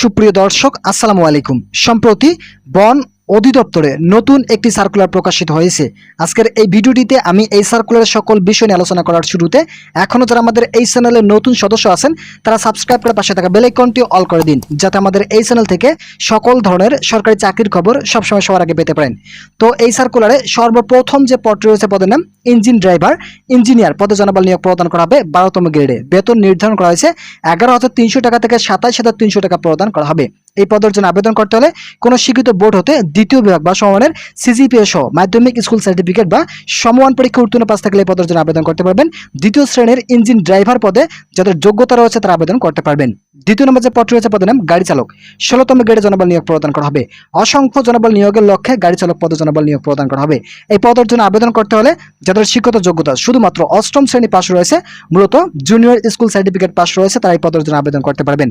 সুপ্রিয় দর্শক আসসালামু আলাইকুম। সম্প্রতি বন অধিদপ্তরে নতুন একটি সার্কুলার প্রকাশিত হয়েছে। আজকের এই ভিডিওটিতে আমি এই সার্কুলারের সকল বিষয় নিয়ে আলোচনা করার শুরুতে এখনও যারা আমাদের এই চ্যানেলের নতুন সদস্য আছেন, তারা সাবস্ক্রাইব করে পাশে থাকা বেলাইকনটি অল করে দিন, যাতে আমাদের এই চ্যানেল থেকে সকল ধরনের সরকারি চাকরির খবর সবসময় সবার আগে পেতে পারেন। তো এই সার্কুলারে সর্বপ্রথম যে পদটি রয়েছে পদের নাম ইঞ্জিন ড্রাইভার ইঞ্জিনিয়ার পদে জনবল নিয়োগ প্রদান করা হবে বারোতম গ্রেডে বেতন নির্ধারণ করা হয়েছে এগারো হাজার তিনশো টাকা থেকে সাতাইশ হাজার তিনশো টাকা প্রদান করা হবে। এই পদের জন্য আবেদন করতে হলে কোনো স্বীকৃত বোর্ড হতে দ্বিতীয় বিভাগ বা সমমানের সিজিপিএ সহ মাধ্যমিক স্কুল সার্টিফিকেট বা সমমান পরীক্ষা উত্তীর্ণ পাস থাকলে এই পদের জন্য আবেদন করতে পারবেন। দ্বিতীয় শ্রেণির ইঞ্জিন ড্রাইভার পদে যাদের যোগ্যতা রয়েছে তারা আবেদন করতে পারবেন। দ্বিতীয় নম্বর যে পদ রয়েছে, পদের নাম গাড়ি চালক। ষোলোতম গ্রেডে জনবল নিয়োগ প্রদান করা হবে। অসংখ্য জনবল নিয়োগের লক্ষ্যে গাড়ি চালক পদে জনবল নিয়োগ প্রদান করা হবে। এই পদের জন্য আবেদন করতে হলে যাদের শিক্ষত যোগ্যতা শুধুমাত্র অষ্টম শ্রেণি পাশ রয়েছে, মূলত জুনিয়র স্কুল সার্টিফিকেট পাশ রয়েছে, তারা এই পদের জন্য আবেদন করতে পারবেন।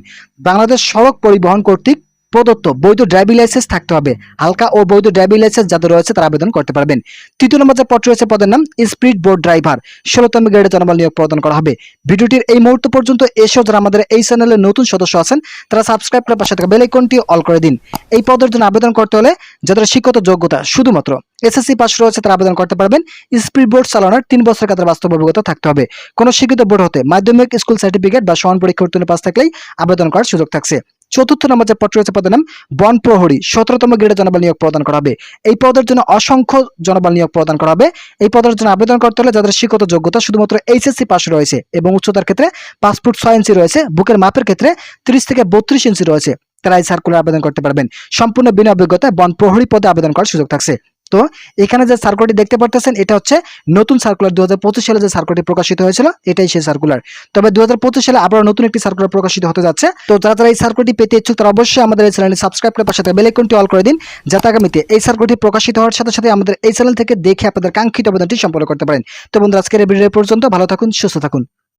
বাংলাদেশ সড়ক পরিবহন কর্তৃক প্রদত্ত বৈধ ড্রাইভিং লাইসেন্স থাকতে হবে। হালকা ও বৈধ ড্রাইভিং লাইসেন্স যাদের রয়েছে, তারা আবেদন করতে পারবেন। তৃতীয় নম্বর যে পদ রয়েছে, পদের নাম স্পিড বোর্ড ড্রাইভার ষোলোতম গ্রেডে জনবল নিয়োগ প্রদান করা হবে। ভিডিওটির এই মুহূর্ত পর্যন্ত এসেও যারা আমাদের এই চ্যানেলের নতুন সদস্য আছেন, তারা সাবস্ক্রাইব করে পাশে থাকা বেল আইকনটি অল করে দিন। এই পদের জন্য আবেদন করতে হলে যাদের শিক্ষত যোগ্যতা শুধুমাত্র এসএসসি পাস রয়েছে, তারা আবেদন করতে পারবেন। স্পিড বোর্ড চালানোর তিন বছরের কাতার বাস্তব অভিজ্ঞতা থাকতে হবে। কোনো শিক্ষিত বোর্ড হতে মাধ্যমিক স্কুল সার্টিফিকেট বা সমান পরীক্ষা উত্তীর্ণ পাস থাকলেই আবেদন করার সুযোগ থাকছে। চতুর্থ নম্বর যে পদ রয়েছে পদের নাম বন প্রহরী সতেরোতম গ্রেডে জনবল নিয়োগ প্রদান করা হবে। এই পদের জন্য অসংখ্য জনবল নিয়োগ প্রদান করা হবে। এই পদের জন্য আবেদন করতে হলে যাদের শিক্ষত যোগ্যতা শুধুমাত্র এইচএসসি পাস রয়েছে এবং উচ্চতার ক্ষেত্রে পাঁচ ফুট ছয় ইঞ্চি রয়েছে, বুকের মাপের ক্ষেত্রে ত্রিশ থেকে বত্রিশ ইঞ্চি রয়েছে তারা এই সার্কুলার আবেদন করতে পারবেন। সম্পূর্ণ বিনা অভিজ্ঞতায় বন প্রহরী পদে আবেদন করার সুযোগ থাকছে। তো এখানে যে সার্কুলারটি দেখতে পারতেছেন, এটা হচ্ছে নতুন সার্কুলার দু হাজার পঁচিশ সালে যে সার্কুলারটি প্রকাশিত হয়েছিল, এটাই সেই সার্কুলার তবে দু হাজার পঁচিশ সালে আবার নতুন একটি সার্কুলার প্রকাশিত হতে যাচ্ছে। তো তারা যারা এই সার্কুলারটি পেতে ইচ্ছুক, তারা অবশ্যই আমাদের এই চ্যানেলটি সাবস্ক্রাইব করে পাশে বেল আইকনটি অল করে দিন, যাতে আগামীতে এই সার্কুলারটি প্রকাশিত হওয়ার সাথে সাথে আমাদের এই চ্যানেল থেকে দেখে আপনাদের কাঙ্ক্ষিত অবদানটি সম্পন্ন করতে পারেন। তো বন্ধুরা, আজকের এই ভিডিও পর্যন্ত। ভালো থাকুন, সুস্থ থাকুন।